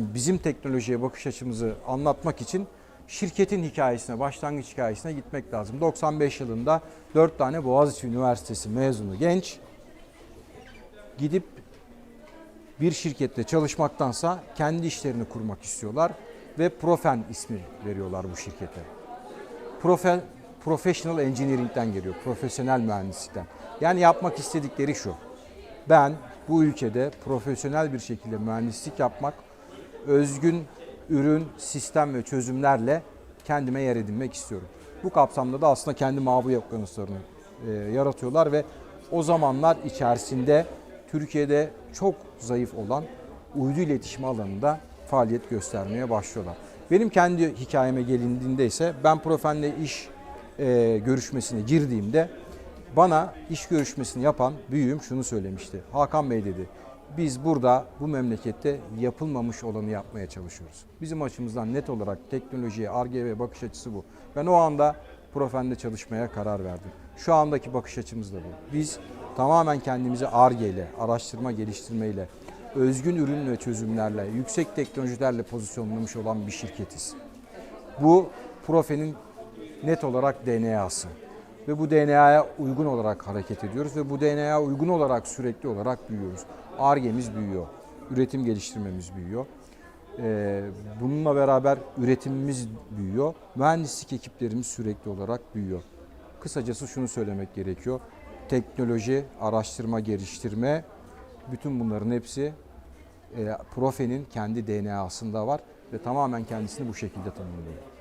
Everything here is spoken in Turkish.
Bizim teknolojiye bakış açımızı anlatmak için şirketin hikayesine, başlangıç hikayesine gitmek lazım. 95 yılında 4 tane Boğaziçi Üniversitesi mezunu genç gidip bir şirkette çalışmaktansa kendi işlerini kurmak istiyorlar ve Profen ismi veriyorlar bu şirkete. Profe, professional engineering'den geliyor, profesyonel mühendislikten. Yani yapmak istedikleri şu. Ben bu ülkede profesyonel bir şekilde mühendislik yapmak, özgün ürün, sistem ve çözümlerle kendime yer edinmek istiyorum. Bu kapsamda da aslında kendi mavi okyanuslarını e, yaratıyorlar ve o zamanlar içerisinde Türkiye'de çok zayıf olan uydu iletişim alanında faaliyet göstermeye başlıyorlar. Benim kendi hikayeme gelindiğinde ise ben Profen'le iş e, görüşmesine girdiğimde bana iş görüşmesini yapan büyüğüm şunu söylemişti. Hakan Bey dedi, biz burada bu memlekette yapılmamış olanı yapmaya çalışıyoruz. Bizim açımızdan net olarak teknolojiye, ARGE bakış açısı bu. Ben o anda Profen'de çalışmaya karar verdim. Şu andaki bakış açımız da bu. Biz tamamen kendimizi ARGE ile, araştırma geliştirmeyle, özgün ürün ve çözümlerle, yüksek teknolojilerle pozisyonlamış olan bir şirketiz. Bu Profen'in net olarak DNA'sı. Ve bu DNA'ya uygun olarak hareket ediyoruz ve bu DNA'ya uygun olarak sürekli olarak büyüyoruz. ARGE'miz büyüyor, üretim geliştirmemiz büyüyor. Ee, bununla beraber üretimimiz büyüyor, mühendislik ekiplerimiz sürekli olarak büyüyor. Kısacası şunu söylemek gerekiyor. Teknoloji, araştırma, geliştirme, bütün bunların hepsi e, Profe'nin kendi DNA'sında var ve tamamen kendisini bu şekilde tanımlıyor.